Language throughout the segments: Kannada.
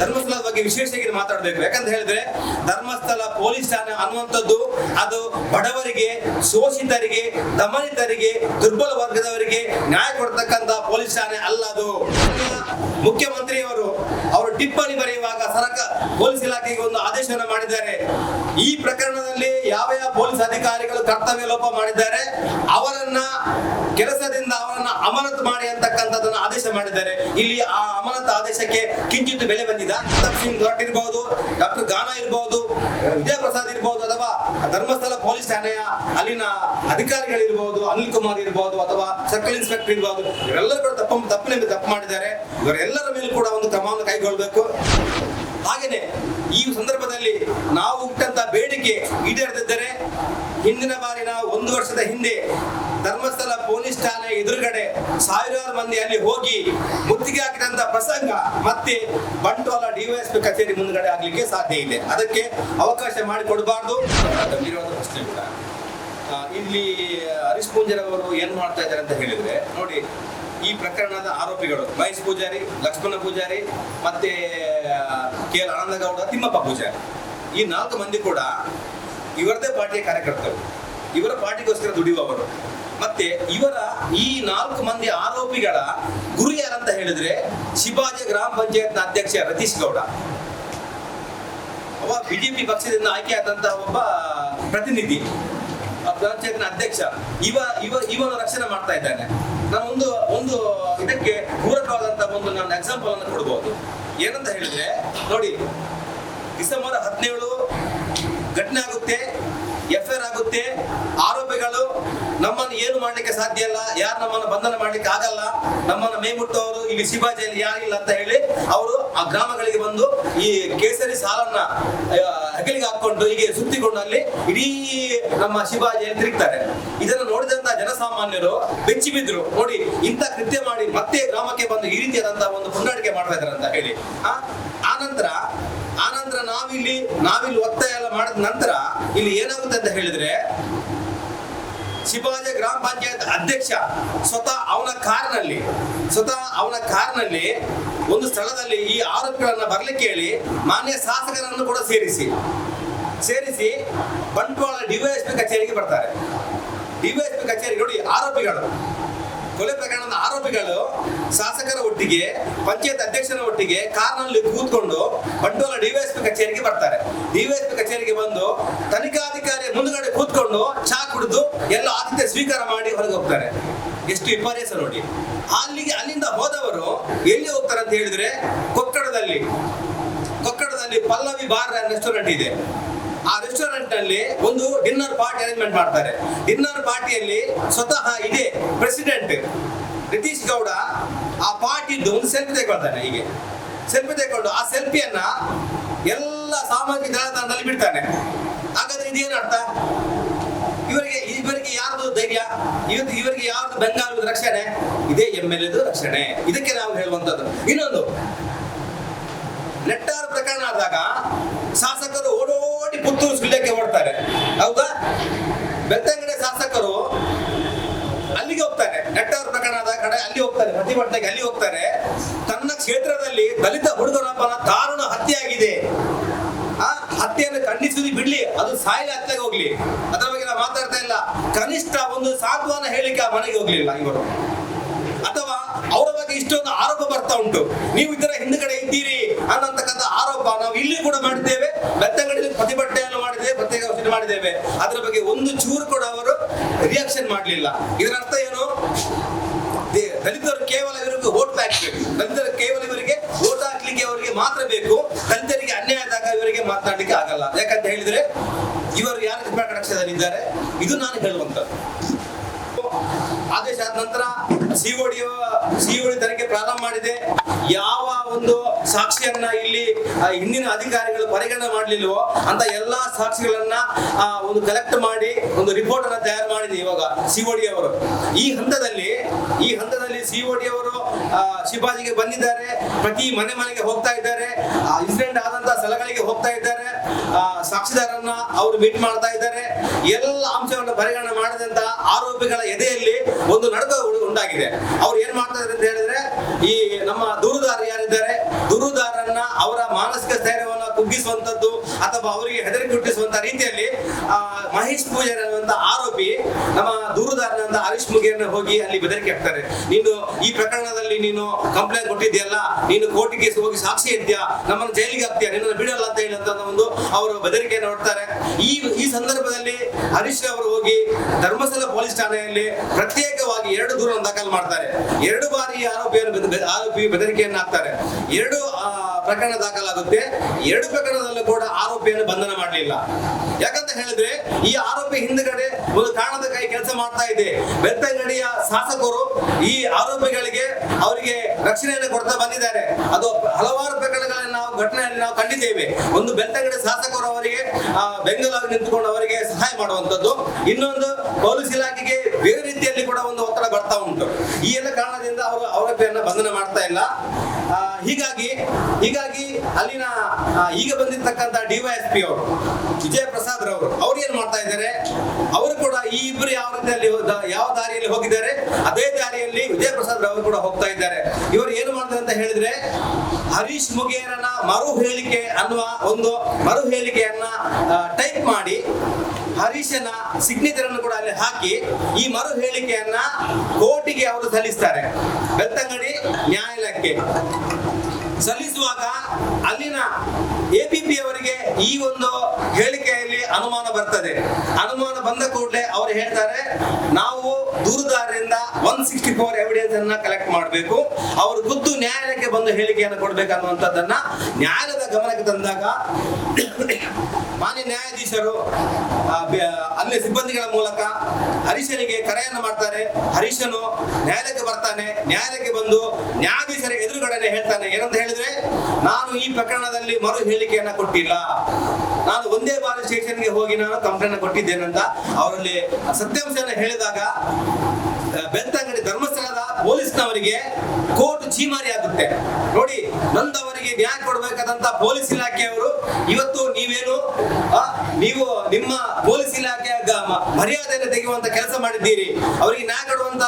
ಧರ್ಮಸ್ಥಳದ ಬಗ್ಗೆ ವಿಶೇಷವಾಗಿ ಮಾತಾಡಬೇಕು. ಯಾಕಂತ ಹೇಳಿದ್ರೆ ಧರ್ಮಸ್ಥಳ ಪೊಲೀಸ್ ಠಾಣೆ ಅನ್ನುವಂಥದ್ದು ಅದು ಬಡವರಿಗೆ, ಶೋಷಿತರಿಗೆ, ದಮನಿತರಿಗೆ, ದುರ್ಬಲ ವರ್ಗದವರಿಗೆ ನ್ಯಾಯ ಕೊಡ್ತಕ್ಕಂತ ಪೊಲೀಸ್ ಠಾಣೆ ಅಲ್ಲ ಅದು. ಮುಖ್ಯಮಂತ್ರಿಯವರು ಅವರು ಟಿಪ್ಪಣಿ ಬರೆಯುವಾಗ ಸರಕ ಪೊಲೀಸ್ ಇಲಾಖೆಗೆ ಒಂದು ಆದೇಶವನ್ನು ಮಾಡಿದ್ದಾರೆ. ಈ ಪ್ರಕರಣದಲ್ಲಿ ಯಾವ ಯಾವ ಪೊಲೀಸ್ ಅಧಿಕಾರಿಗಳು ಕರ್ತವ್ಯ ಲೋಪ ಮಾಡಿದ್ದಾರೆ, ಅವರನ್ನ ಕೆಲಸದಿಂದ ಅವರನ್ನ ಅಮಾನತ್ ಮಾಡಿ ಅಂತಕ್ಕಂಥದ್ದನ್ನು ಆದೇಶ ಮಾಡಿದ್ದಾರೆ. ಇಲ್ಲಿ ಆ ಅಮಾನತ್ ಆದೇಶಕ್ಕೆ ಕಿಂಚಿತ್ ಬೆಲೆ ಬಂದಿದೆ? ಸಿಂಗ್ ಇರಬಹುದು ಡಾಕ್ಟರ್ ಗಾನ ಇರಬಹುದು ವಿಜಯ ಪ್ರಸಾದ್ ಇರಬಹುದು ಅಥವಾ ಧರ್ಮಸ್ಥಳ ಪೊಲೀಸ್ ಠಾಣೆಯ ಅಲ್ಲಿನ ಅಧಿಕಾರಿಗಳಿರ್ಬಹುದು ಅನಿಲ್ ಕುಮಾರ್ ಇರಬಹುದು ಅಥವಾ ಸರ್ಕಲ್ ಇನ್ಸ್ಪೆಕ್ಟರ್ ಇರಬಹುದು ಇವರೆಲ್ಲರೂ ಕೂಡ ತಪ್ಪು ತಪ್ಪಿನ ತಪ್ಪು ಮಾಡಿದ್ದಾರೆ. ಇವರೆಲ್ಲರ ಮೇಲೆ ಕೂಡ ಒಂದು ಕ್ರಮವನ್ನು ಕೈಗೊಳ್ಳಬೇಕು ಹಾಗೇನೆ, ಈ ಸಂದರ್ಭದಲ್ಲಿ ನಾವು ಬೇಡಿಕೆ ಈಡೇರದಿದ್ದರೆ ಹಿಂದಿನ ಬಾರಿ ನಾವು ಒಂದು ವರ್ಷದ ಹಿಂದೆ ಧರ್ಮಸ್ಥಳ ಪೊಲೀಸ್ ಠಾಣೆ ಎದುರುಗಡೆ ಸಾವಿರಾರು ಮಂದಿ ಅಲ್ಲಿ ಹೋಗಿ ಮುತ್ತಿಗೆ ಹಾಕಿದಂತ ಪ್ರಸಂಗ ಮತ್ತೆ ಬಂಟ್ವಾಳ ಡಿವೈಎಸ್ಪಿ ಕಚೇರಿ ಮುಂದ್ಗಡೆ ಆಗ್ಲಿಕ್ಕೆ ಸಾಧ್ಯ ಇದೆ. ಅದಕ್ಕೆ ಅವಕಾಶ ಮಾಡಿಕೊಡಬಾರ್ದು. ಗಂಭೀರವಾದ ಪ್ರಶ್ನೆ ಕೂಡ. ಇಲ್ಲಿ ಹರೀಶ್ ಅವರು ಏನ್ ಮಾಡ್ತಾ ಇದ್ದಾರೆ ಅಂತ ಹೇಳಿದ್ರೆ, ನೋಡಿ, ಈ ಪ್ರಕರಣದ ಆರೋಪಿಗಳು ಮಹೇಶ್ ಪೂಜಾರಿ, ಲಕ್ಷ್ಮಣ ಪೂಜಾರಿ, ಮತ್ತೆ ಕೆ ಎಲ್ ಆನಂದಗೌಡ, ತಿಮ್ಮಪ್ಪ ಪೂಜಾರಿ. ಈ ನಾಲ್ಕು ಮಂದಿ ಕೂಡ ಇವರದೇ ಪಾರ್ಟಿಯ ಕಾರ್ಯಕರ್ತರು. ಇವರ ಪಾರ್ಟಿಗೋಸ್ಕರ ದುಡಿಯುವವರು ಮತ್ತೆ ಇವರ ಈ ನಾಲ್ಕು ಮಂದಿ ಆರೋಪಿಗಳ ಗುರಿ ಯಾರಂತ ಹೇಳಿದ್ರೆ ಶಿವಾಜಿ ಗ್ರಾಮ ಪಂಚಾಯತ್ನ ಅಧ್ಯಕ್ಷ ರತೀಶ್ ಗೌಡ. ಅವ ಬಿಜೆಪಿ ಪಕ್ಷದಿಂದ ಆಯ್ಕೆಯಾದಂತಹ ಒಬ್ಬ ಪ್ರತಿನಿಧಿ ಪಂಚಾಯತ್ನ ಅಧ್ಯಕ್ಷ. ಇವ ಇವ, ಇವನು ರಕ್ಷಣೆ ಮಾಡ್ತಾ ಇದ್ದಾನೆ. ನಾನು ಒಂದು ಒಂದು ಇದಕ್ಕೆ ಪೂರಕವಾದಂತಹ ಒಂದು ನಾನು ಎಕ್ಸಾಂಪಲ್ ಅನ್ನು ಕೊಡ್ಬೋದು. ಏನಂತ ಹೇಳಿದ್ರೆ, ನೋಡಿ ಡಿಸೆಂಬರ್ ಹದಿನೇಳು ಘಟನೆ ಆಗುತ್ತೆ ಎಫ್ ಐ ಆಗುತ್ತೆ, ಆರೋಪಿಗಳು ನಮ್ಮನ್ನು ಏನು ಮಾಡ್ಲಿಕ್ಕೆ ಸಾಧ್ಯ ಇಲ್ಲ, ಯಾರು ನಮ್ಮನ್ನು ಬಂಧನ ಮಾಡ್ಲಿಕ್ಕೆ ಆಗಲ್ಲ, ನಮ್ಮನ್ನು ಮೇಮುಟ್ಟವರು ಇಲ್ಲಿ ಶಿವಾಜಿಯಲ್ಲಿ ಯಾರಿಲ್ಲ ಅಂತ ಹೇಳಿ ಅವರು ಆ ಗ್ರಾಮಗಳಿಗೆ ಬಂದು ಈ ಕೇಸರಿ ಸಾಲನ್ನ ಹಗಲಿಗೆ ಹಾಕೊಂಡು ಹೀಗೆ ಸುತ್ತಿಕೊಂಡು ಅಲ್ಲಿ ಇಡೀ ನಮ್ಮ ಶಿವಾಜಿಯಲ್ಲಿ ತಿರುಗ್ತಾರೆ. ಇದನ್ನು ನೋಡಿದಂತ ಜನಸಾಮಾನ್ಯರು ಬೆಚ್ಚಿ ಬಿದ್ರು, ನೋಡಿ, ಇಂಥ ಕೃತ್ಯ ಮಾಡಿ ಮತ್ತೆ ಗ್ರಾಮಕ್ಕೆ ಬಂದು ಈ ರೀತಿಯಾದಂತಹ ಒಂದು ಪುಂಡಾಟಿಕೆ ಮಾಡ್ತಾ ಇದ್ದಾರೆ ಅಂತ ಹೇಳಿ. ಆ ಆನಂತರ ಆನಂತರ ನಾವಿಲ್ಲಿ ನಾವಿಲ್ಲಿ ಒತ್ತಾಯ ಎಲ್ಲ ಮಾಡಿದ ನಂತರ ಇಲ್ಲಿ ಏನಾಗುತ್ತೆ ಅಂತ ಹೇಳಿದ್ರೆ ಶಿವಾಜಿ ಗ್ರಾಮ ಪಂಚಾಯತ್ ಅಧ್ಯಕ್ಷ ಸ್ವತಃ ಅವನ ಕಾರ್ನಲ್ಲಿ, ಸ್ವತಃ ಅವನ ಕಾರ್ನಲ್ಲಿ ಒಂದು ಸ್ಥಳದಲ್ಲಿ ಈ ಆರೋಪಿಗಳನ್ನ ಬರ್ಲಿಕ್ಕೆ ಹೇಳಿ ಮಾನ್ಯ ಶಾಸಕರನ್ನು ಕೂಡ ಸೇರಿಸಿ ಸೇರಿಸಿ ಬಂಟ್ವಾಳ ಡಿವೈಎಸ್ಪಿ ಕಚೇರಿಗೆ ಬರ್ತಾರೆ. ಡಿವೈಎಸ್ಪಿ ಕಚೇರಿ ನೋಡಿ ಆರೋಪಿಗಳು. ಕೊಲೆ ಪ್ರಕರಣದ ಆರೋಪಿಗಳು ಶಾಸಕರ ಒಟ್ಟಿಗೆ, ಪಂಚಾಯತ್ ಅಧ್ಯಕ್ಷರ ಒಟ್ಟಿಗೆ ಕಾರ್ನಲ್ಲಿ ಕೂತ್ಕೊಂಡು ಬಂಟ್ವಾಳ ಡಿವೈಎಸ್ಪಿ ಕಚೇರಿಗೆ ಬರ್ತಾರೆ. ಡಿವೈಎಸ್ಪಿ ಕಚೇರಿಗೆ ಬಂದು ತನಿಖಾಧಿಕಾರಿ ಮುಂದುಗಡೆ ಕೂತ್ಕೊಂಡು ಚಾ ಕುಡಿದು ಎಲ್ಲ ಆತಿಥ್ಯ ಸ್ವೀಕಾರ ಮಾಡಿ ಹೊರಗೆ ಹೋಗ್ತಾರೆ. ಎಷ್ಟು ವಿಪರ್ಯಾಸ ನೋಡಿ. ಅಲ್ಲಿಗೆ, ಅಲ್ಲಿಂದ ಹೋದವರು ಎಲ್ಲಿ ಹೋಗ್ತಾರೆ ಅಂತ ಹೇಳಿದ್ರೆ ಕೊಕ್ಕಡದಲ್ಲಿ. ಕೊಕ್ಕಡದಲ್ಲಿ ಪಲ್ಲವಿ ಬಾರ್ ರೆಸ್ಟೋರೆಂಟ್ ಇದೆ. ಆ ರೆಸ್ಟೋರೆಂಟ್ ಅಲ್ಲಿ ಒಂದು ಡಿನ್ನರ್ ಪಾರ್ಟಿ ಅರೇಂಜ್ಮೆಂಟ್ ಮಾಡ್ತಾರೆ. ಡಿನ್ನರ್ ಪಾರ್ಟಿಯಲ್ಲಿ ಸ್ವತಃ ಇದೇ ಪ್ರೆಸಿಡೆಂಟ್ ನಿತೀಶ್ ಗೌಡ ಆ ಪಾರ್ಟಿದ್ದು ಒಂದು ಸೆಲ್ಫಿ ತೆಗೊಳ್ತಾನೆ ಹೀಗೆ. ಸೆಲ್ಫಿ ತೆಗೊಂಡು ಆ ಸೆಲ್ಫಿಯನ್ನ ಎಲ್ಲ ಸಾಮಾಜಿಕ ಜಾಲತಾಣದಲ್ಲಿ ಬಿಡ್ತಾನೆ. ಹಾಗಾದ್ರೆ ಇದೇನು ಅರ್ಥ? ಇವರಿಗೆ ಇವರಿಗೆ ಯಾರ್ದು ಧೈರ್ಯ? ಇವತ್ತು ಇವರಿಗೆ ಯಾರ್ದು ಬೆಂಗಾಲದ ರಕ್ಷಣೆ? ಇದೇ ಎಂ ಎಲ್ ಎದು ರಕ್ಷಣೆ. ಇದಕ್ಕೆ ನಾವು ಹೇಳುವಂತದ್ದು ಇನ್ನೊಂದು, ನೆಟ್ಟಾರು ಪ್ರಕರಣ ಆದಾಗ ಬೆಳ್ತಂಗಡಿ ಶಾಸಕರು ಅಲ್ಲಿಗೆ ಹೋಗ್ತಾರೆ. ನೆಟ್ಟಾರು ಪ್ರಕರಣ ಆದ ಕಡೆ ಅಲ್ಲಿ ಹೋಗ್ತಾರೆ, ಪ್ರತಿಭಟನೆಗೆ ಅಲ್ಲಿ ಹೋಗ್ತಾರೆ. ತನ್ನ ಕ್ಷೇತ್ರದಲ್ಲಿ ದಲಿತ ಹುಡುಗರಪ್ಪನ ದಾರುಣ ಹತ್ಯೆ ಆಗಿದೆ ಆ ಹತ್ಯೆಯನ್ನು ಖಂಡಿಸುದು ಬಿಡ್ಲಿ, ಅದು ಸಾಯಿಲೆ ಹತ್ಯೆಗೆ ಹೋಗ್ಲಿ. ಅದರ ಬಗ್ಗೆ ನಾವು ಮಾತಾಡ್ತಾ ಇಲ್ಲ. ಕನಿಷ್ಠ ಒಂದು ಸಾಂತ್ವನ ಹೇಳಿಕೆ ಆ ಮನೆಗೆ ಹೋಗ್ಲಿಲ್ಲ ಇವರು. ಅಥವಾ ಅವರ ಬಗ್ಗೆ ಇಷ್ಟೊಂದು ಆರೋಪ ಬರ್ತಾ ಉಂಟು. ನೀವು ಇದರ ಹಿಂದ್ಗಡೆ ಇದ್ದೀರಿ ಅನ್ನತಕ್ಕಂಥ ಆರೋಪ ನಾವು ಇಲ್ಲಿ ಕೂಡ ಮಾಡಿದ್ದೇವೆ. ಬೆತ್ತಂಗಡಿಯಲ್ಲಿ ಪ್ರತಿಭಟನೆಯನ್ನು ಮಾಡಿದ್ದೇವೆ ಪ್ರತ್ಯೇಕ ಮಾಡಿದ್ದೇವೆ. ಅದರ ಬಗ್ಗೆ ಒಂದು ಚೂರು ಕೂಡ ಅವರು ರಿಯಾಕ್ಷನ್ ಮಾಡಲಿಲ್ಲ. ಇದರ ಅರ್ಥ ಏನು? ದಲಿತರು ಕೇವಲ ಇವರಿಗೆ ಓಟ್ ಹಾಕ್ಬೇಕು. ದಲಿತರು ಕೇವಲ ಇವರಿಗೆ ಓಟ್ ಹಾಕ್ಲಿಕ್ಕೆ ಅವರಿಗೆ ಮಾತ್ರ ಬೇಕು. ದಲಿತರಿಗೆ ಅನ್ಯಾಯ ಆದಾಗ ಇವರಿಗೆ ಮಾತನಾಡಲಿಕ್ಕೆ ಆಗಲ್ಲ. ಯಾಕಂತ ಹೇಳಿದ್ರೆ, ಇವರು ಯಾರು ಇದ್ದಾರೆ ಇದು ನಾನು ಹೇಳುವಂತದ್ದು ಆದೇಶ ಆದ ನಂತರ ಸಿಒಡಿ ಸಿಒಡಿ ತನಿಖೆ ಪ್ರಾರಂಭ ಮಾಡಿದೆ. ಯಾವ ಒಂದು ಸಾಕ್ಷಿಯನ್ನ ಹಿಂದಿನ ಅಧಿಕಾರಿಗಳು ಪರಿಗಣನೆ ಮಾಡಲಿಲ್ವೋ ಅಂತ ಎಲ್ಲಾ ಸಾಕ್ಷಿಗಳನ್ನ ಒಂದು ಕಲೆಕ್ಟ್ ಮಾಡಿ, ಒಂದು ರಿಪೋರ್ಟ್ ಅನ್ನ ತಯಾರು ಮಾಡಿದೆ ಇವಾಗ ಸಿಒಡಿ ಅವರು. ಈ ಹಂತದಲ್ಲಿ ಈ ಹಂತದಲ್ಲಿ ಸಿಒಡಿ ಅವರು ಶಿಬಾಜಿಗೆ ಬಂದಿದ್ದಾರೆ, ಪ್ರತಿ ಮನೆ ಮನೆಗೆ ಹೋಗ್ತಾ ಇದ್ದಾರೆ ಇನ್ಸಿಡೆಂಟ್ ಆದಂತಹ ಸ್ಥಳಗಳಿಗೆ ಹೋಗ್ತಾ ಇದ್ದಾರೆ ಸಾಕ್ಷಿದಾರರನ್ನ ಅವರು ಮೀಟ್ ಮಾಡ್ತಾ ಇದ್ದಾರೆ. ಎಲ್ಲ ಅಂಶವನ್ನು ಪರಿಗಣನೆ ಮಾಡದಂತ ಆರೋಪಿಗಳ ಎದೆಯಲ್ಲಿ ಒಂದು ನಡುಕ ಉಂಟಾಗಿದೆ. ಅವ್ರು ಏನ್ ಮಾಡ್ತಾ ಇದ್ದಾರೆ ಅಂತ ಹೇಳಿದ್ರೆ, ಈ ನಮ್ಮ ದೂರುದಾರರು ಸ್ಥೈರ್ಯವನ್ನ ಅಥವಾ ಅವರಿಗೆ ಹೆದರಿಕೆ ಹುಟ್ಟಿಸುವಂತ ರೀತಿಯಲ್ಲಿ ಮಹೇಶ್ ಪೂಜಾರಿ ಅನ್ನುವಂತ ಆರೋಪಿ ನಮ್ಮ ದೂರುದಾರನಂದ ಹರೀಶ್ ಮುಗಿಯನ್ನ ಹೋಗಿ ಅಲ್ಲಿ ಬೆದರಿಕೆ ಹಾಕ್ತಾರೆ. ನೀನು ಈ ಪ್ರಕರಣದಲ್ಲಿ ನೀನು ಕಂಪ್ಲೇಂಟ್ ಕೊಟ್ಟಿದ್ಯಲ್ಲ ನೀನು ಕೋರ್ಟಿಗೆ ಹೋಗಿ ಸಾಕ್ಷಿ ಇದ್ಯಾ ನಮ್ಮನ್ನು ಜೈಲಿಗೆ ಹಾಕ್ತೀಯ, ನಿನ್ನನ್ನು ಬಿಡಲ್ಲ ಅಂತ ಹೇಳಿ ಅಂತ ಒಂದು ಅವರು ಬೆದರಿಕೆಯನ್ನು ಹೊಡ್ತಾರೆ. ಈ ಈ ಸಂದರ್ಭದಲ್ಲಿ ಹರೀಶ್ ಅವರು ಹೋಗಿ ಧರ್ಮಸ್ಥಳ ಪೊಲೀಸ್ ಠಾಣೆಯಲ್ಲಿ ಪ್ರತ್ಯೇಕವಾಗಿ ಎರಡು ದೂರನ್ನು ದಾಖಲು ಮಾಡ್ತಾರೆ. ಎರಡು ಬಾರಿ ಆರೋಪಿಯನ್ನು ಆರೋಪಿ ಬೆದರಿಕೆಯನ್ನು ಹಾಕ್ತಾರೆ. ಎರಡು ಪ್ರಕರಣ ದಾಖಲಾಗುತ್ತೆ. ಎರಡು ಪ್ರಕರಣದಲ್ಲೂ ಕೂಡ ಆರೋಪಿಯನ್ನು ಬಂಧನ ಮಾಡಲಿಲ್ಲ. ಯಾಕಂತ ಹೇಳಿದ್ರೆ, ಈ ಆರೋಪಿ ಹಿಂದ್ಗಡೆ ಒಂದು ಕಾರಣದ ಕೈ ಕೆಲಸ ಮಾಡ್ತಾ ಇದೆ. ಬೆತ್ತಂಗಡಿಯ ಶಾಸಕರು ಈ ಆರೋಪಿಗಳಿಗೆ ಅವರಿಗೆ ರಕ್ಷಣೆಯನ್ನು ಕೊಡ್ತಾ ಬಂದಿದ್ದಾರೆ. ಅದು ಹಲವಾರು ಪ್ರಕರಣಗಳನ್ನು ನಾವು ಘಟನೆಯಲ್ಲಿ ನಾವು ಕಂಡಿದ್ದೇವೆ. ಒಂದು ಬೆತ್ತಂಗಡಿ ಶಾಸಕರು ಅವರಿಗೆ ಬೆಂಗಳೂರು ನಿಂತುಕೊಂಡು ಅವರಿಗೆ ಸಹಾಯ ಮಾಡುವಂತದ್ದು ಇನ್ನೊಂದು ಪೊಲೀಸ್ ಇಲಾಖೆಗೆ ಬೇರೆ ರೀತಿಯಲ್ಲಿ ಕೂಡ ಒಂದು ಒತ್ತಡ ಬರ್ತಾ ಉಂಟು. ಈ ಎಲ್ಲ ಕಾರಣದಿಂದ ಅವರು ಆರೋಪಿಯನ್ನ ಬಂಧನ ಮಾಡ್ತಾ ಇಲ್ಲ ಆ, ಹೀಗಾಗಿ ಹೀಗಾಗಿ ಅಲ್ಲಿನ ಈಗ ಬಂದಿರ್ತಕ್ಕಂಥ ಡಿವೈಎಸ್ಪಿ ಅವರು ವಿಜಯ ಪ್ರಸಾದ್ ರವರು, ಅವ್ರು ಏನ್ ಮಾಡ್ತಾ ಇದ್ದಾರೆ? ಅವರು ಕೂಡ ಈ ಇಬ್ಬರು ಯಾವ ರೀತಿಯಲ್ಲಿ ಯಾವ ದಾರಿಯಲ್ಲಿ ಹೋಗಿದ್ದಾರೆ? ಅದೇ ದಾರಿಯಲ್ಲಿ ವಿಜಯ ಪ್ರಸಾದ್ ರವರು ಕೂಡ ಹೋಗ್ತಾ ಇದ್ದಾರೆ. ಇವರು ಏನು ಮಾಡ್ತಾರೆ ಅಂತ ಹೇಳಿದ್ರೆ, ಹರೀಶ್ ಮುಗೇರನ ಮರು ಹೇಳಿಕೆ ಅನ್ನುವ ಒಂದು ಮರು ಹೇಳಿಕೆಯನ್ನ ಟೈಪ್ ಮಾಡಿ, ಹರೀಶನ ಸಿಗ್ನೇಚರ್ ಅನ್ನು ಕೂಡ ಅಲ್ಲಿ ಹಾಕಿ, ಈ ಮರು ಹೇಳಿಕೆಯನ್ನ ಕೋರ್ಟಿಗೆ ಅವರು ಸಲ್ಲಿಸ್ತಾರೆ. ಬೆತ್ತಂಗಡಿ ನ್ಯಾಯಾಲಯಕ್ಕೆ. ಸಲ್ಲಿಸುವಾಗ ಅಲ್ಲಿನ ಎಪಿಪಿ ಅವರಿಗೆ ಈ ಒಂದು ಹೇಳಿಕೆಯಲ್ಲಿ ಅನುಮಾನ ಬರ್ತದೆ. ಅನುಮಾನ ಬಂದ ಕೂಡಲೇ ಅವರು ಹೇಳ್ತಾರೆ, ನಾವು ದೂರುದಾರರಿಂದ ಒನ್ ಸಿಕ್ಸ್ಟಿ ಫೋರ್ ಎವಿಡೆನ್ಸ್ ಅನ್ನ ಕಲೆಕ್ಟ್ ಮಾಡಬೇಕು. ಅವರು ಖುದ್ದು ನ್ಯಾಯಾಲಯಕ್ಕೆ ಬಂದು ಹೇಳಿಕೆಯನ್ನು ಕೊಡ್ಬೇಕನ್ನುವಂಥದ್ದನ್ನ ನ್ಯಾಯಾಲಯದ ಗಮನಕ್ಕೆ ತಂದಾಗ ಮಾನ್ಯ ನ್ಯಾಯಾಧೀಶರು ಅಲ್ಲಿ ಸಿಬ್ಬಂದಿಗಳ ಮೂಲಕ ಹರೀಶನಿಗೆ ಕರೆಯನ್ನು ಮಾಡ್ತಾರೆ. ಹರೀಶನು ನ್ಯಾಯಾಲಯಕ್ಕೆ ಬರ್ತಾನೆ. ನ್ಯಾಯಾಲಯಕ್ಕೆ ಬಂದು ನ್ಯಾಯಾಧೀಶರ ಎದುರುಗಡೆ ಹೇಳ್ತಾನೆ, ಏನಂತ ಹೇಳಿದ್ರೆ, ನಾನು ಈ ಪ್ರಕರಣದಲ್ಲಿ ಮರು ಹೇಳಿಕೆಯನ್ನ ಕೊಟ್ಟಿಲ್ಲ. ನಾನು ಒಂದೇ ಬಾರಿ ಸ್ಟೇಷನ್ಗೆ ಹೋಗಿ ನಾನು ಕಂಪ್ಲೇಂಟ್ ಕೊಟ್ಟಿದ್ದೇನಂತ ಅವರಲ್ಲಿ ಸತ್ಯಾಂಶನ ಹೇಳಿದಾಗ ಬೆಳ್ತಂಗಡಿ ಧರ್ಮಸ್ಥಳದ ಪೊಲೀಸ್ನವರಿಗೆ ಕೋರ್ಟ್ ಚೀಮಾರಿ ಆಗುತ್ತೆ. ನೋಡಿ, ನೊಂದವರಿಗೆ ನ್ಯಾಯ ಕೊಡಬೇಕಾದಂತ ಪೊಲೀಸ್ ಇಲಾಖೆಯವರು ಇವತ್ತು ನೀವೇನು ನೀವು ನಿಮ್ಮ ಪೊಲೀಸ್ ಇಲಾಖೆಯ ಮರ್ಯಾದೆಯನ್ನು ತೆಗೆಯುವಂತ ಕೆಲಸ ಮಾಡಿದ್ದೀರಿ. ಅವರಿಗೆ ನ್ಯಾಯ ಕೊಡುವಂತ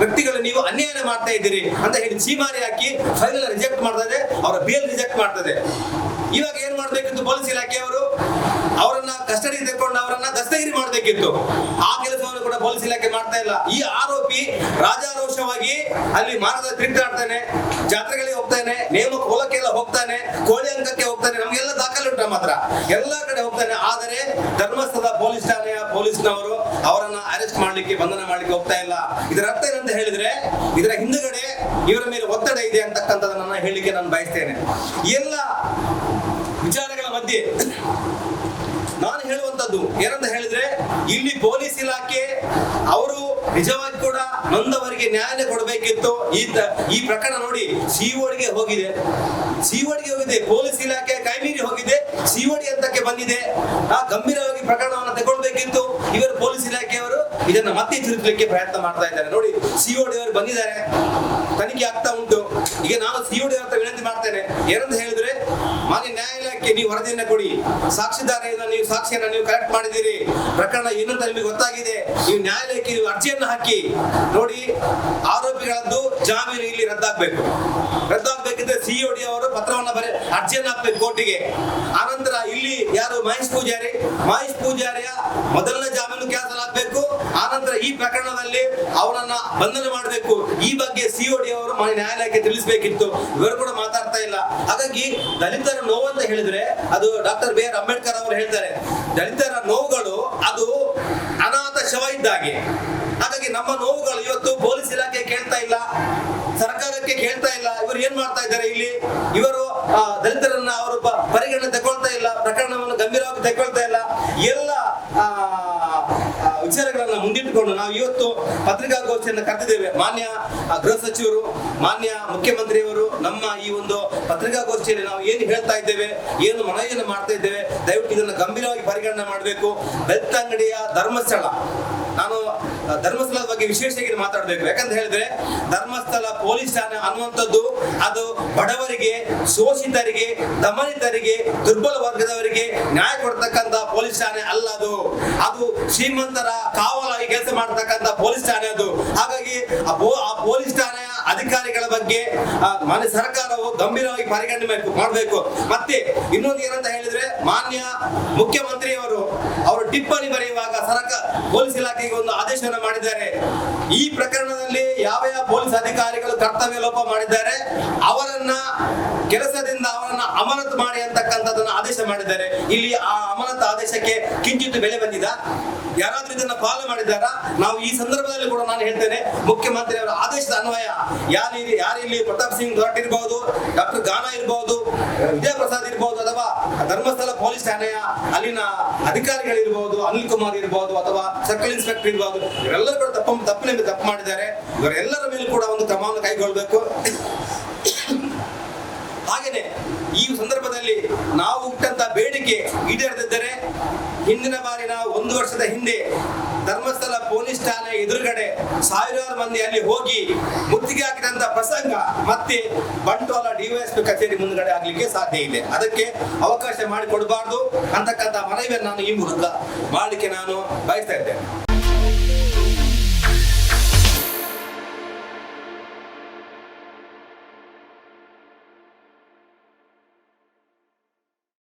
ವ್ಯಕ್ತಿಗಳು ನೀವು ಅನ್ಯಾಯ ಮಾಡ್ತಾ ಇದ್ದೀರಿ ಅಂತ ಹೇಳಿ ಚೀಮಾರಿ ಹಾಕಿ ಫೈನಲ್ ರಿಜೆಕ್ಟ್ ಮಾಡ್ತದೆ ಅವರ ಬೇಲ್ ರಿಜೆಕ್ಟ್ ಮಾಡ್ತದೆ ಇವಾಗ ಏನ್ ಮಾಡ್ಬೇಕಿತ್ತು ಪೊಲೀಸ್ ಇಲಾಖೆಯವರು? ಅವರನ್ನ ಕಸ್ಟಡಿ ತೆಗೆದುಕೊಂಡು ಅವರನ್ನ ದಸ್ತಗಿರಿ ಮಾಡಬೇಕಿತ್ತು. ಆ ಇಲಾಖೆ ಮಾಡ್ತಾ ಇಲ್ಲ. ಈ ಆರೋಪಿ ರಾಜಾರೋಷವಾಗಿ ಅಲ್ಲಿ ಮಾರ್ಗದ ತಿರುಗಾಡ್ತಾನೆ ಜಾತ್ರೆಗಳಿಗೆ ಹೋಗ್ತಾನೆ ನೇಮ ಕೋಲಕ್ಕೆಲ್ಲ ಹೋಗ್ತಾನೆ, ಕೋಳಿ ಅಂಗಕ್ಕೆ ಹೋಗ್ತಾನೆ, ನಮ್ಗೆಲ್ಲ ದಾಖಲೆ ಉಂಟು ಮಾತ್ರ ಎಲ್ಲಾ ಕಡೆ ಹೋಗ್ತಾನೆ. ಆದರೆ ಧರ್ಮಸ್ಥಳದ ಪೊಲೀಸ್ ಠಾಣೆಯ ಪೊಲೀಸ್ನವರು ಅವರನ್ನ ಅರೆಸ್ಟ್ ಮಾಡ್ಲಿಕ್ಕೆ, ಬಂಧನ ಮಾಡ್ಲಿಕ್ಕೆ ಹೋಗ್ತಾ ಇಲ್ಲ. ಇದರ ಅರ್ಥ ಏನಂತ ಹೇಳಿದ್ರೆ, ಇದರ ಹಿಂದುಗಡೆ ಇವರ ಮೇಲೆ ಒತ್ತಡ ಇದೆ ಅಂತಕ್ಕಂಥದ್ದನ್ನ ಹೇಳಲಿಕ್ಕೆ ನಾನು ಬಯಸ್ತೇನೆ. ಎಲ್ಲ ವಿಚಾರಗಳ ಮಧ್ಯೆ ನಾನು ಹೇಳುವಂತದ್ದು ಏನಂತ ಹೇಳಿದ್ರೆ, ಇಲ್ಲಿ ಪೊಲೀಸ್ ಇಲಾಖೆ ನಿಜವಾಗಿ ಕೂಡ ನೊಂದವರಿಗೆ ನ್ಯಾಯ ಕೊಡಬೇಕಿತ್ತು. ಈ ಈ ಪ್ರಕರಣ ನೋಡಿ ಸಿಒಡಿಗೆ ಹೋಗಿದೆ. ಸಿಒಡಿಗೆ ಹೋಗಿದೆ, ಪೊಲೀಸ್ ಇಲಾಖೆ ಕೈಮೀರಿ ಹೋಗಿದೆ ಸಿಒಡಿ ಅಂತಕ್ಕೆ ಬಂದಿದೆ. ಆ ಗಂಭೀರವಾಗಿ ಪ್ರಕರಣವನ್ನು ತಗೊಳ್ಬೇಕಿತ್ತು ಇವರು ಪೊಲೀಸ್ ಇಲಾಖೆಯವರು ಇದನ್ನ ಮತ್ತೆ ತಿರುಗಲಿಕ್ಕೆ ಪ್ರಯತ್ನ ಮಾಡ್ತಾ ಇದ್ದಾರೆ. ನೋಡಿ ಸಿಒಡಿ ಅವರು ಬಂದಿದ್ದಾರೆ. ತನಿಖೆ ಆಗ್ತಾ ಉಂಟು. ಈಗ ನಾನು ಸಿಒಡಿ ಅವ್ರ ವಿನಂತಿ ಮಾಡ್ತೇನೆ. ಏನಂತ ಹೇಳಿದ್ರೆ, ಮಾನ್ಯ ನ್ಯಾಯಾಲಯಕ್ಕೆ ನೀವು ವರದಿಯನ್ನ ಕೊಡಿ. ಸಾಕ್ಷಿದಾರರಿಂದ ನೀವು ಸಾಕ್ಷಿಯನ್ನ ನೀವು ಕಲೆಕ್ಟ್ ಮಾಡಿದ್ದೀರಿ. ಪ್ರಕರಣ ಏನಂತ ನಿಮಗೆ ಗೊತ್ತಾಗಿದೆ. ನೀವು ನ್ಯಾಯಾಲಯಕ್ಕೆ ನೀವು ಅರ್ಜಿಯನ್ನು ಹಾಕಿ. ನೋಡಿ, ಆರೋಪಿಗಳದ್ದು ಜಾಮೀನು ಇಲ್ಲಿ ರದ್ದಾಗಬೇಕು. ರದ್ದಾಗಬೇಕಿದ್ರೆ ಸಿಒಡಿ ಅವರು ಪತ್ರವನ್ನ ಬರೆ, ಅರ್ಜಿಯನ್ನ ಹಾಕ್ಬೇಕು ಕೋರ್ಟಿಗೆ. ಆನಂತರ ಇಲ್ಲಿ ಯಾರು ಮಹೇಶ್ ಪೂಜಾರಿ? ಮಹೇಶ್ ಪೂಜಾರಿಯ ಮೊದಲನೇ ಜಾಮೀನು ಕ್ಯಾನ್ಸಲ್ ಆಗಬೇಕು. ಈ ಪ್ರಕರಣದಲ್ಲಿ ಅವರನ್ನ ಬಂಧನ ಮಾಡಬೇಕು. ಈ ಬಗ್ಗೆ ಸಿಒಡಿ ಅವರು ನ್ಯಾಯಾಲಯಕ್ಕೆ ತಿಳಿಸಬೇಕಿತ್ತು. ಇವರು ಕೂಡ ಮಾತಾಡ್ತಾ ಇಲ್ಲ. ಹಾಗಾಗಿ ದಲಿತರ ನೋವು ಅಂತ ಹೇಳಿದ್ರೆ ಅದು ಡಾಕ್ಟರ್ ಬಿ ಆರ್ ಅಂಬೇಡ್ಕರ್ ಅವರು ಹೇಳ್ತಾರೆ. ದಲಿತರ ನೋವುಗಳು ಅದು ಅನಾಥ ಶವ ಇದ್ದಾಗೆ. ಹಾಗಾಗಿ ನಮ್ಮ ನೋವುಗಳು ಇವತ್ತು ಪೊಲೀಸ್ ಇಲಾಖೆ ಕೇಳ್ತಾ ಇಲ್ಲ ಸರ್ಕಾರಕ್ಕೆ ಕೇಳ್ತಾ ಇಲ್ಲ ಇವರು ಏನ್ ಮಾಡ್ತಾ ಇದ್ದಾರೆ ಇಲ್ಲಿ ಇವರು ಆ, ದಲಿತರನ್ನ ಅವರು ಪ- ಪರಿಗಣನೆ ತಗೊಳ್ತಾ ಇಲ್ಲ ಪ್ರಕರಣವನ್ನು ಗಂಭೀರವಾಗಿ ತಗೊಳ್ತಾ ಇಲ್ಲ ಎಲ್ಲ ಆ, ಆ, ವಿಚಾರಗಳನ್ನ ಮುಂದಿಟ್ಟುಕೊಂಡು ನಾವು ಇವತ್ತು ಪತ್ರಿಕಾಗೋಷ್ಠಿಯನ್ನು ಕರೆದಿದ್ದೇವೆ ಮಾನ್ಯ ಗೃಹ ಸಚಿವರು, ಮಾನ್ಯ ಮುಖ್ಯಮಂತ್ರಿಯವರು, ನಮ್ಮ ಈ ಒಂದು ಪತ್ರಿಕಾಗೋಷ್ಠಿಯಲ್ಲಿ ನಾವು ಏನು ಹೇಳ್ತಾ ಇದ್ದೇವೆ, ಏನು ಮನವಿಯನ್ನು ಮಾಡ್ತಾ ಇದ್ದೇವೆ, ದಯವಿಟ್ಟು ಇದನ್ನು ಗಂಭೀರವಾಗಿ ಪರಿಗಣನೆ ಮಾಡಬೇಕು. ಬೆತ್ತಂಗಡಿಯ ಧರ್ಮಸ್ಥಳ ನಾನು ಧರ್ಮಸ್ಥಳದ ಬಗ್ಗೆ ವಿಶೇಷವಾಗಿ ಮಾತಾಡಬೇಕು. ಯಾಕಂತ ಹೇಳಿದ್ರೆ, ಧರ್ಮಸ್ಥಳ ಪೊಲೀಸ್ ಠಾಣೆ ಅನ್ನುವಂಥದ್ದು, ಅದು ಬಡವರಿಗೆ, ಶೋಷಿತರಿಗೆ, ದಮನಿತರಿಗೆ, ದುರ್ಬಲ ವರ್ಗದವರಿಗೆ ನ್ಯಾಯ ಕೊಡ್ತಕ್ಕಂತ ಪೊಲೀಸ್ ಠಾಣೆ ಅಲ್ಲ ಅದು. ಅದು ಶ್ರೀಮಂತರ ಕಾವಲಾಗಿ ಕೆಲಸ ಮಾಡತಕ್ಕಂತ ಪೊಲೀಸ್ ಠಾಣೆ ಅದು. ಹಾಗಾಗಿ ಆ ಪೊಲೀಸ್ ಠಾಣೆಯ ಅಧಿಕಾರಿಗಳ ಬಗ್ಗೆ ಮಾನ್ಯ ಸರ್ಕಾರವು ಗಂಭೀರವಾಗಿ ಪರಿಗಣನೆ ಮಾಡಬೇಕು. ಮತ್ತೆ ಇನ್ನೊಂದು ಏನಂತ ಹೇಳಿದ್ರೆ, ಮಾನ್ಯ ಮುಖ್ಯಮಂತ್ರಿಯವರು ಅವರು ಟಿಪ್ಪಣಿ ಬರೆಯುವಾಗ ಸರ್ಕಾರ ಪೊಲೀಸ್ ಇಲಾಖೆಗೆ ಒಂದು ಆದೇಶವನ್ನು ಮಾಡಿದ್ದಾರೆ. ಈ ಪ್ರಕರಣದಲ್ಲಿ ಯಾವ ಯಾವ ಪೊಲೀಸ್ ಅಧಿಕಾರಿಗಳು ಕರ್ತವ್ಯ ಲೋಪ ಮಾಡಿದ್ದಾರೆ, ಅವರನ್ನ ಕೆಲಸದಿಂದ ಅವರನ್ನ ಅಮಾನತು ಮಾಡಿ ಅಂತಕ್ಕಂಥದ್ದನ್ನ ಆದೇಶ ಮಾಡಿದ್ದಾರೆ. ಇಲ್ಲಿ ಆ ಅಮಾನತ್ ಆದೇಶಕ್ಕೆ ಕಿಂಚಿತ್ತು ಬೆಲೆ ಬಂದಿದ? ಯಾರಾದ್ರೂ ಇದನ್ನ ಫಾಲೋ ಮಾಡಿದಾರ ನಾವು ಈ ಸಂದರ್ಭದಲ್ಲಿ ಕೂಡ ನಾನು ಹೇಳ್ತೇನೆ ಮುಖ್ಯಮಂತ್ರಿ ಅವರ ಆದೇಶದ ಅನ್ವಯ. ಯಾರು ಇಲ್ಲಿ- ಯಾರು ಇಲ್ಲಿ ಪ್ರತಾಪ್ ಸಿಂಗ್ ಘಾಟ್ ಇರಬಹುದು ಡಾಕ್ಟರ್ ಗಾನ ಇರಬಹುದು ವಿಜಯ ಪ್ರಸಾದ್ ಇರಬಹುದು ಅಥವಾ ಧರ್ಮಸ್ಥಳ ಪೊಲೀಸ್ ಠಾಣೆಯ ಅಲ್ಲಿನ ಅಧಿಕಾರಿಗಳಿರ್ಬಹುದು ಅನಿಲ್ ಕುಮಾರ್ ಇರಬಹುದು ಅಥವಾ ಸರ್ಕಲ್ ಇನ್ಸ್ಪೆಕ್ಟರ್ ಇರಬಹುದು ಇವರೆಲ್ಲರೂ ಕೂಡ ತಪ್ಪು ತಪ್ಪಿನ ತಪ್ಪು ಮಾಡಿದ್ದಾರೆ. ಇವರೆಲ್ಲರ ಮೇಲೂ ಕೂಡ ಒಂದು ಕ್ರಮವನ್ನು ಕೈಗೊಳ್ಳಬೇಕು ಹಾಗೇನೆ ಈ ಸಂದರ್ಭದಲ್ಲಿ ನಾವು ಹುಟ್ಟಂತ ಬೇಡಿಕೆ ಈಡೇರದಿದ್ದರೆ ಹಿಂದಿನ ಬಾರಿ ನಾವು ಒಂದು ವರ್ಷದ ಹಿಂದೆ ಧರ್ಮಸ್ಥಳ ಪೊಲೀಸ್ ಠಾಣೆ ಎದುರುಗಡೆ ಸಾವಿರಾರು ಮಂದಿ ಅಲ್ಲಿ ಹೋಗಿ ಮುತ್ತಿಗೆ ಹಾಕಿದಂತ ಪ್ರಸಂಗ ಮತ್ತೆ ಬಂಟ್ವಾಳ ಡಿವೈಎಸ್ಪಿ ಕಚೇರಿ ಮುಂದ್ಗಡೆ ಆಗ್ಲಿಕ್ಕೆ ಸಾಧ್ಯ ಇದೆ. ಅದಕ್ಕೆ ಅವಕಾಶ ಮಾಡಿಕೊಡಬಾರ್ದು ಅಂತಕ್ಕಂಥ ಮನವಿಯನ್ನು ನಾನು ಈ ಮೂಲಕ ಮಾಡಲಿಕ್ಕೆ ನಾನು ಬಯಸ್ತಾ ಇದ್ದೇನೆ.